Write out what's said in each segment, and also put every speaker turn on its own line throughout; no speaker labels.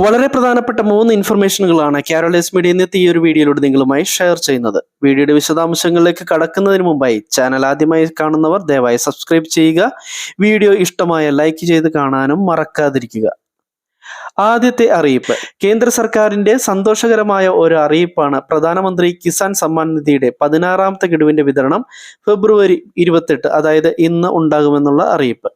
വളരെ പ്രധാനപ്പെട്ട മൂന്ന് ഇൻഫർമേഷനുകളാണ് കേരളേസ് മീഡിയ ഇന്നത്തെ ഈ ഒരു വീഡിയോയിലൂടെ നിങ്ങളുമായി ഷെയർ ചെയ്യുന്നത്. വീഡിയോയുടെ വിശദാംശങ്ങളിലേക്ക് കടക്കുന്നതിന് മുമ്പായി ചാനൽ ആദ്യമായി കാണുന്നവർ ദയവായി സബ്സ്ക്രൈബ് ചെയ്യുക. വീഡിയോ ഇഷ്ടമായ ലൈക്ക് ചെയ്ത് കാണാനും മറക്കാതിരിക്കുക. ആദ്യത്തെ അറിയിപ്പ്. കേന്ദ്ര സർക്കാരിന്റെ സന്തോഷകരമായ ഒരു അറിയിപ്പാണ് പ്രധാനമന്ത്രി കിസാൻ സമ്മാൻ നിധിയുടെ പതിനാറാമത്തെ ഗഡുവിന്റെ വിതരണം ഫെബ്രുവരി ഇരുപത്തെട്ട് അതായത് ഇന്ന് ഉണ്ടാകുമെന്നുള്ള അറിയിപ്പ്.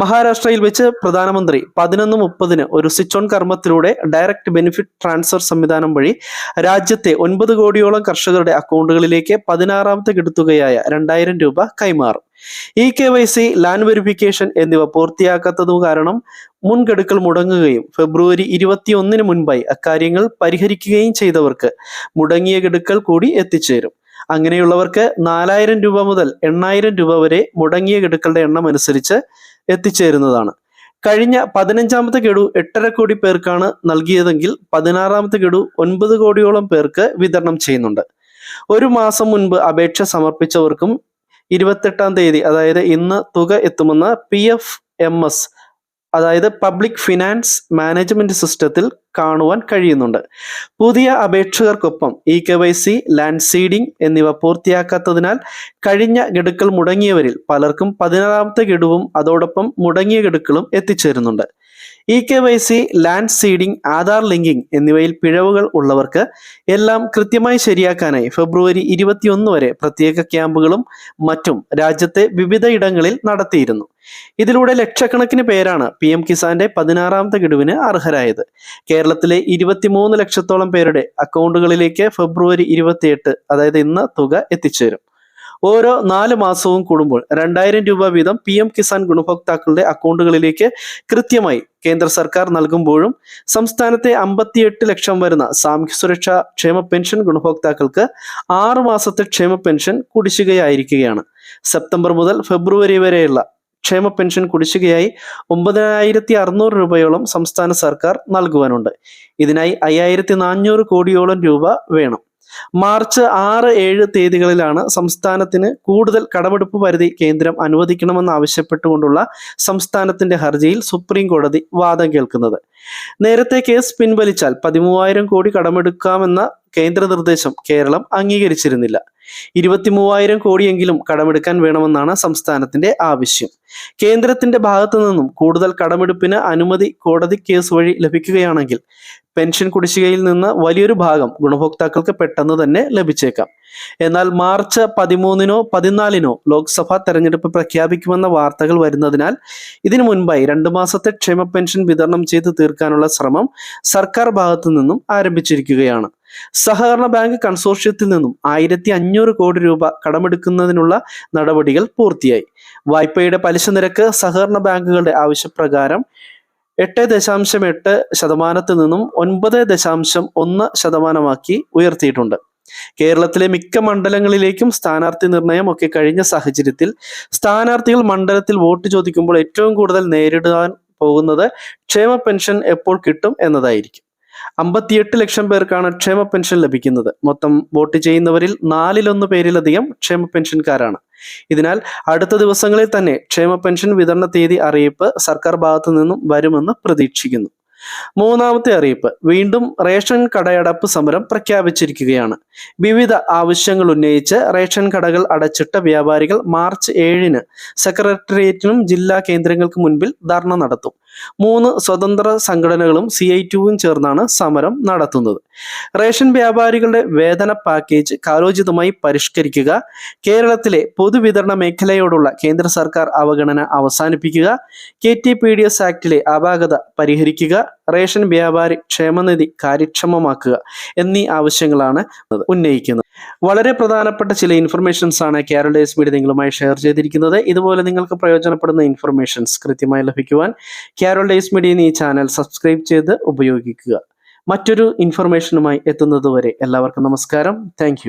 മഹാരാഷ്ട്രയിൽ വെച്ച് പ്രധാനമന്ത്രി പതിനൊന്ന് മുപ്പതിന് ഒരു സ്വിച്ച് ഓൺ കർമ്മത്തിലൂടെ ഡയറക്റ്റ് ബെനിഫിറ്റ് ട്രാൻസ്ഫർ സംവിധാനം വഴി രാജ്യത്തെ ഒൻപത് കോടിയോളം കർഷകരുടെ അക്കൗണ്ടുകളിലേക്ക് പതിനാറാമത്തെ കിടത്തുകയായ രണ്ടായിരം രൂപ കൈമാറും. E K Y C land verification എന്നിവ പൂർത്തിയാക്കാത്തതു കാരണം മുൻകെടുക്കൽ മുടങ്ങുകയും ഫെബ്രുവരി ഇരുപത്തിയൊന്നിന് മുൻപായി അക്കാര്യങ്ങൾ പരിഹരിക്കുകയും ചെയ്തവർക്ക് മുടങ്ങിയ ഗഡുക്കൾ കൂടി എത്തിച്ചേരും. അങ്ങനെയുള്ളവർക്ക് നാലായിരം രൂപ മുതൽ എണ്ണായിരം രൂപ വരെ മുടങ്ങിയ ഗഡുക്കളുടെ എണ്ണം അനുസരിച്ച് എത്തിച്ചേരുന്നതാണ്. കഴിഞ്ഞ പതിനഞ്ചാമത്തെ ഗഡു എട്ടര കോടി പേർക്കാണ് നൽകിയതെങ്കിൽ പതിനാറാമത്തെ ഗഡു ഒൻപത് കോടിയോളം പേർക്ക് വിതരണം ചെയ്യുന്നുണ്ട്. ഒരു മാസം മുൻപ് അപേക്ഷ സമർപ്പിച്ചവർക്കും ഇരുപത്തെട്ടാം തീയതി അതായത് ഇന്ന് തുക എത്തുമെന്ന് പി എഫ് എം എസ് അതായത് പബ്ലിക് ഫിനാൻസ് മാനേജ്മെന്റ് സിസ്റ്റത്തിൽ കാണുവാൻ കഴിയുന്നുണ്ട്. പുതിയ അപേക്ഷകർക്കൊപ്പം E K Y C land seeding എന്നിവ പൂർത്തിയാക്കാത്തതിനാൽ കഴിഞ്ഞ ഗഡുക്കൾ മുടങ്ങിയവരിൽ പലർക്കും പതിനാറാമത്തെ ഗഡുവും അതോടൊപ്പം മുടങ്ങിയ ഗഡുക്കളും എത്തിച്ചേരുന്നുണ്ട്. E K Y C land seeding Aadhaar linking എന്നിവയിൽ പിഴവുകൾ ഉള്ളവർക്ക് എല്ലാം കൃത്യമായി ശരിയാക്കാനായി ഫെബ്രുവരി ഇരുപത്തിയൊന്ന് വരെ പ്രത്യേക ക്യാമ്പുകളും മറ്റും രാജ്യത്തെ വിവിധ ഇടങ്ങളിൽ നടത്തിയിരുന്നു. ഇതിലൂടെ ലക്ഷക്കണക്കിന് പേരാണ് പി എം കിസാന്റെ പതിനാറാമത്തെ ഗഡുവിന് അർഹരായത്. കേരളത്തിലെ ഇരുപത്തിമൂന്ന് ലക്ഷത്തോളം പേരുടെ അക്കൗണ്ടുകളിലേക്ക് ഫെബ്രുവരി ഇരുപത്തിയെട്ട് അതായത് ഇന്ന് തുക എത്തിച്ചേരും. ഓരോ നാല് മാസവും കൂടുമ്പോൾ രണ്ടായിരം രൂപ വീതം പി എം കിസാൻ ഗുണഭോക്താക്കളുടെ അക്കൗണ്ടുകളിലേക്ക് കൃത്യമായി കേന്ദ്ര സർക്കാർ നൽകുമ്പോഴും സംസ്ഥാനത്തെ അമ്പത്തിയെട്ട് ലക്ഷം വരുന്ന സാമൂഹ്യ സുരക്ഷാ ക്ഷേമ പെൻഷൻ ഗുണഭോക്താക്കൾക്ക് ആറു മാസത്തെ ക്ഷേമ പെൻഷൻ കുടിശ്ശികയായിരിക്കുകയാണ്. സെപ്റ്റംബർ മുതൽ ഫെബ്രുവരി വരെയുള്ള ക്ഷേമ പെൻഷൻ കുടിശ്ശികയായി ഒമ്പതിനായിരത്തി അറുന്നൂറ് രൂപയോളം സംസ്ഥാന സർക്കാർ നൽകുവാനുണ്ട്. ഇതിനായി അയ്യായിരത്തി നാനൂറ് കോടിയോളം രൂപ വേണം. മാർച്ച് ആറ് ഏഴ് തീയതികളിലാണ് സംസ്ഥാനത്തിന് കൂടുതൽ കടമെടുപ്പ് പരിധി കേന്ദ്രം അനുവദിക്കണമെന്ന് ആവശ്യപ്പെട്ടുകൊണ്ടുള്ള സംസ്ഥാനത്തിന്റെ ഹർജിയിൽ സുപ്രീം കോടതി വാദം കേൾക്കുന്നത്. നേരത്തെ കേസ് പിൻവലിച്ചാൽ പതിമൂവായിരം കോടി കടമെടുക്കാമെന്ന കേന്ദ്ര നിർദ്ദേശം കേരളം അംഗീകരിച്ചിരുന്നില്ല. ഇരുപത്തി മൂവായിരം കോടിയെങ്കിലും കടമെടുക്കാൻ വേണമെന്നാണ് സംസ്ഥാനത്തിന്റെ ആവശ്യം. കേന്ദ്രത്തിന്റെ ഭാഗത്തു നിന്നും കൂടുതൽ കടമെടുപ്പിന് അനുമതി കോടതി കേസ് വഴി ലഭിക്കുകയാണെങ്കിൽ പെൻഷൻ കുടിശ്ശികയിൽ നിന്ന് വലിയൊരു ഭാഗം ഗുണഭോക്താക്കൾക്ക് പെട്ടെന്ന് തന്നെ ലഭിച്ചേക്കാം. എന്നാൽ മാർച്ച് പതിമൂന്നിനോ പതിനാലിനോ ലോക്സഭാ തെരഞ്ഞെടുപ്പ് പ്രഖ്യാപിക്കുമെന്ന വാർത്തകൾ വരുന്നതിനാൽ ഇതിനു മുൻപായി രണ്ടു മാസത്തെ ക്ഷേമ പെൻഷൻ വിതരണം ചെയ്ത് തീർക്കാനുള്ള ശ്രമം സർക്കാർ ഭാഗത്തു നിന്നും ആരംഭിച്ചിരിക്കുകയാണ്. സഹകരണ ബാങ്ക് കൺസോർഷ്യത്തിൽ നിന്നും ആയിരത്തി അഞ്ഞൂറ് കോടി രൂപ കടമെടുക്കുന്നതിനുള്ള നടപടികൾ പൂർത്തിയായി. വായ്പയുടെ പലിശ നിരക്ക് സഹകരണ ബാങ്കുകളുടെ ആവശ്യപ്രകാരം എട്ട് ദശാംശം എട്ട് ശതമാനത്തിൽ നിന്നും ഒൻപത് ദശാംശം ഒന്ന് ശതമാനമാക്കി ഉയർത്തിയിട്ടുണ്ട്. കേരളത്തിലെ മിക്ക മണ്ഡലങ്ങളിലേക്കും സ്ഥാനാർത്ഥി നിർണയം ഒക്കെ കഴിഞ്ഞ സാഹചര്യത്തിൽ സ്ഥാനാർത്ഥികൾ മണ്ഡലത്തിൽ വോട്ട് ചോദിക്കുമ്പോൾ ഏറ്റവും കൂടുതൽ നേരിടാൻ പോകുന്നത് ക്ഷേമ പെൻഷൻ എപ്പോൾ കിട്ടും എന്നതായിരിക്കും. അമ്പത്തിയെട്ട് ലക്ഷം പേർക്കാണ് ക്ഷേമ പെൻഷൻ ലഭിക്കുന്നത്. മൊത്തം വോട്ട് ചെയ്യുന്നവരിൽ നാലിലൊന്ന് പേരിലധികം ക്ഷേമ പെൻഷൻകാരാണ്. ഇതിനാൽ അടുത്ത ദിവസങ്ങളിൽ തന്നെ ക്ഷേമ പെൻഷൻ വിതരണ തീയതി അറിയിപ്പ് സർക്കാർ ഭാഗത്തു നിന്നും വരുമെന്ന് പ്രതീക്ഷിക്കുന്നു. മൂന്നാമത്തെ അറിയിപ്പ് വീണ്ടും റേഷൻ കടയടപ്പ് സമരം പ്രഖ്യാപിച്ചിരിക്കുകയാണ്. വിവിധ ആവശ്യങ്ങൾ ഉന്നയിച്ച് റേഷൻ കടകൾ അടച്ചിട്ട വ്യാപാരികൾ മാർച്ച് ഏഴിന് സെക്രട്ടേറിയറ്റിനും ജില്ലാ കേന്ദ്രങ്ങൾക്ക് മുൻപിൽ ധർണ നടത്തും. മൂന്ന് സ്വതന്ത്ര സംഘടനകളും സി ഐ ടുവും ചേർന്നാണ് സമരം നടത്തുന്നത്. റേഷൻ വ്യാപാരികളുടെ വേതന പാക്കേജ് കാലോചിതമായി പരിഷ്കരിക്കുക കേരളത്തിലെ പൊതുവിതരണ മേഖലയോടുള്ള കേന്ദ്ര സർക്കാർ അവഗണന അവസാനിപ്പിക്കുക K T P D S ആക്ടിലെ അപാകത പരിഹരിക്കുക റേഷൻ വ്യാപാരി ക്ഷേമനിധി കാര്യക്ഷമമാക്കുക എന്നീ ആവശ്യങ്ങളാണ് ഉന്നയിക്കുന്നത്. വളരെ പ്രധാനപ്പെട്ട ചില ഇൻഫർമേഷൻസ് ആണ് കേരള ഡേസ് മീഡിയ നിങ്ങളുമായി ഷെയർ ചെയ്തിരിക്കുന്നത്. ഇതുപോലെ നിങ്ങൾക്ക് പ്രയോജനപ്പെടുന്ന ഇൻഫർമേഷൻസ് കൃത്യമായി ലഭിക്കുവാൻ കേരള ഡേസ് മീഡിയ ഈ ചാനൽ സബ്സ്ക്രൈബ് ചെയ്ത് ഉപയോഗിക്കുക. മറ്റൊരു ഇൻഫർമേഷനുമായി എത്തുന്നതുവരെ എല്ലാവർക്കും നമസ്കാരം. താങ്ക്